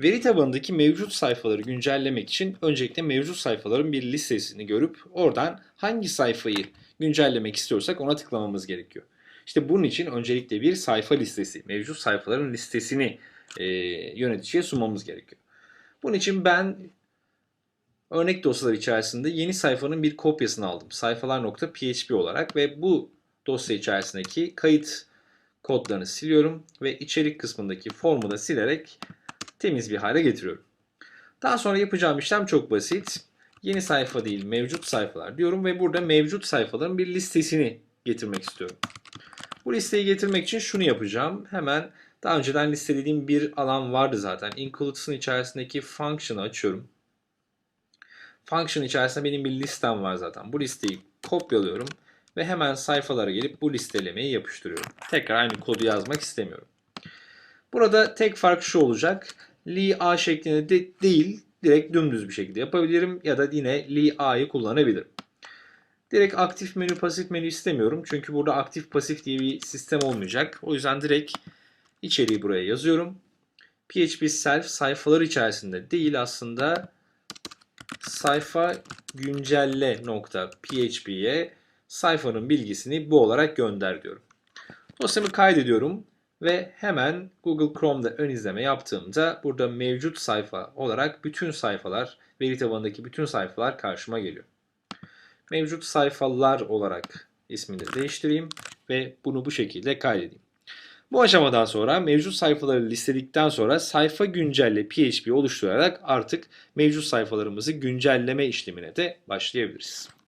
Veri tabanındaki mevcut sayfaları güncellemek için öncelikle mevcut sayfaların bir listesini görüp oradan hangi sayfayı güncellemek istiyorsak ona tıklamamız gerekiyor. İşte bunun için öncelikle bir sayfa listesi, mevcut sayfaların listesini e, yöneticiye sunmamız gerekiyor. Bunun için ben örnek dosyalar içerisinde yeni sayfanın bir kopyasını aldım. Sayfalar.php olarak ve bu dosya içerisindeki kayıt kodlarını siliyorum ve içerik kısmındaki formu da silerek temiz bir hale getiriyorum. Daha sonra yapacağım işlem çok basit. Yeni sayfa değil mevcut sayfalar diyorum ve burada mevcut sayfaların bir listesini getirmek istiyorum. Bu listeyi getirmek için şunu yapacağım. Hemen daha önceden listelediğim bir alan vardı zaten. Includes'ın içerisindeki function'ı açıyorum. Function içerisinde benim bir listem var zaten. Bu listeyi kopyalıyorum ve hemen sayfalara gelip bu listelemeyi yapıştırıyorum. Tekrar aynı kodu yazmak istemiyorum. Burada tek fark şu olacak. Li a şeklinde de değil, direkt dümdüz bir şekilde yapabilirim ya da yine li a'yı kullanabilirim. Direkt aktif menü, pasif menü istemiyorum. Çünkü burada aktif pasif diye bir sistem olmayacak. O yüzden direkt içeriği buraya yazıyorum. PHP self sayfalar içerisinde değil aslında sayfa güncelle nokta php'ye sayfanın bilgisini bu olarak gönder diyorum. Dosyamı kaydediyorum ve hemen Google Chrome'da ön izleme yaptığımda burada mevcut sayfa olarak bütün sayfalar, veri tabanındaki bütün sayfalar karşıma geliyor. Mevcut sayfalar olarak ismini de değiştireyim ve bunu bu şekilde kaydedeyim. Bu aşamadan sonra mevcut sayfaları listeledikten sonra sayfa güncelle PHP oluşturarak artık mevcut sayfalarımızı güncelleme işlemine de başlayabiliriz.